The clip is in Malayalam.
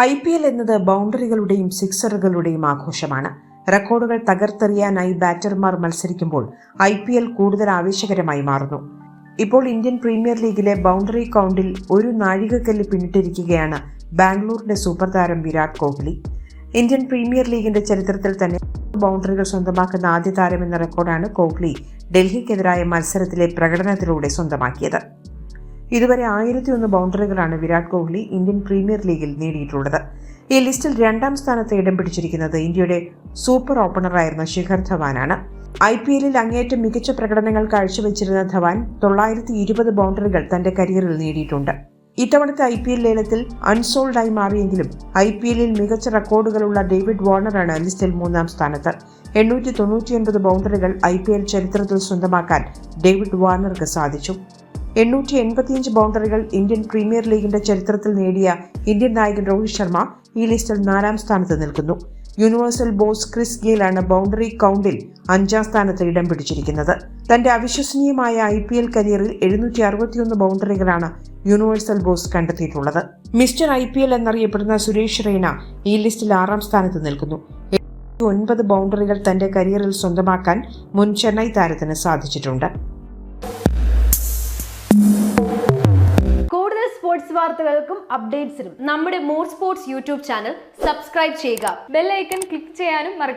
ഐ പി എൽ എന്നത് ബൗണ്ടറികളുടെയും സിക്സറുകളുടെയും ആഘോഷമാണ്. റെക്കോർഡുകൾ തകർത്തെറിയാനായി ബാറ്റർമാർ മത്സരിക്കുമ്പോൾ ഐ പി എൽ കൂടുതൽ ആവേശകരമായി മാറുന്നു. ഇപ്പോൾ ഇന്ത്യൻ പ്രീമിയർ ലീഗിലെ ബൗണ്ടറി കൗണ്ടിൽ ഒരു നാഴികക്കല്ല് പിന്നിട്ടിരിക്കുകയാണ് ബാംഗ്ലൂരിന്റെ സൂപ്പർ താരം വിരാട് കോഹ്ലി. ഇന്ത്യൻ പ്രീമിയർ ലീഗിന്റെ ചരിത്രത്തിൽ തന്നെ ബൗണ്ടറികൾ സ്വന്തമാക്കുന്ന ആദ്യ താരമെന്ന റെക്കോർഡാണ് കോഹ്ലി ഡൽഹിക്കെതിരായ മത്സരത്തിലെ പ്രകടനത്തിലൂടെ സ്വന്തമാക്കിയത്. ഇതുവരെ ആയിരത്തി ഒന്ന് ബൗണ്ടറികളാണ് വിരാട് കോഹ്ലി ഇന്ത്യൻ പ്രീമിയർ ലീഗിൽ നേടിയിട്ടുള്ളത്. ഈ ലിസ്റ്റിൽ രണ്ടാം സ്ഥാനത്ത് ഇടം പിടിച്ചിരിക്കുന്നത് ഇന്ത്യയുടെ സൂപ്പർ ഓപ്പണറായിരുന്ന ശിഖർ ധവാനാണ്. ഐ പി എല്ലിൽ അങ്ങേറ്റം മികച്ച പ്രകടനങ്ങൾ കാഴ്ചവെച്ചിരുന്ന ധവാൻ തൊള്ളായിരത്തി ഇരുപത് ബൗണ്ടറികൾ തന്റെ കരിയറിൽ നേടിയിട്ടുണ്ട്. ഇത്തവണത്തെ ഐ പി എൽ ലേലത്തിൽ അൺസോൾഡായി മാറിയെങ്കിലും ഐ പി എല്ലിൽ മികച്ച റെക്കോർഡുകളുള്ള ഡേവിഡ് വാർണറാണ് ലിസ്റ്റിൽ മൂന്നാം സ്ഥാനത്ത്. എണ്ണൂറ്റി തൊണ്ണൂറ്റിയൊൻപത് ബൗണ്ടറികൾ ഐ പി എൽ ചരിത്രത്തിൽ സ്വന്തമാക്കാൻ ഡേവിഡ് വാർണർക്ക് സാധിച്ചു. എണ്ണൂറ്റി എൺപത്തിയഞ്ച് ബൗണ്ടറികൾ ഇന്ത്യൻ പ്രീമിയർ ലീഗിന്റെ ചരിത്രത്തിൽ നേടിയ ഇന്ത്യൻ നായകൻ രോഹിത് ശർമ്മ ഈ ലിസ്റ്റിൽ നാലാം സ്ഥാനത്ത് നിൽക്കുന്നു. യൂണിവേഴ്സൽ ബോസ് ക്രിസ് ഗെയിലാണ് ബൗണ്ടറി കൗണ്ടിൽ അഞ്ചാം സ്ഥാനത്ത് ഇടം പിടിച്ചിരിക്കുന്നത്. തന്റെ അവിശ്വസനീയമായ ഐ പി എൽ കരിയറിൽ എഴുന്നൂറ്റി അറുപത്തിയൊന്ന് ബൗണ്ടറികളാണ് യൂണിവേഴ്സൽ ബോസ് കണ്ടെത്തിയിട്ടുള്ളത്. മിസ്റ്റർ ഐ പി എൽ എന്നറിയപ്പെടുന്ന സുരേഷ് റെയ്ന ഈ ലിസ്റ്റിൽ ആറാം സ്ഥാനത്ത് നിൽക്കുന്നു. ഒൻപത് ബൗണ്ടറികൾ തന്റെ കരിയറിൽ സ്വന്തമാക്കാൻ മുൻ ചെന്നൈ താരത്തിന് സാധിച്ചിട്ടുണ്ട്. കൂടുതൽ സ്പോർട്സ് വാർത്തകൾക്കും അപ്ഡേറ്റ്സിനും നമ്മുടെ more sports YouTube channel subscribe ചെയ്യുക. ബെല്ലൈക്കൺ ക്ലിക്ക് ചെയ്യാനും മറക്കരുത്.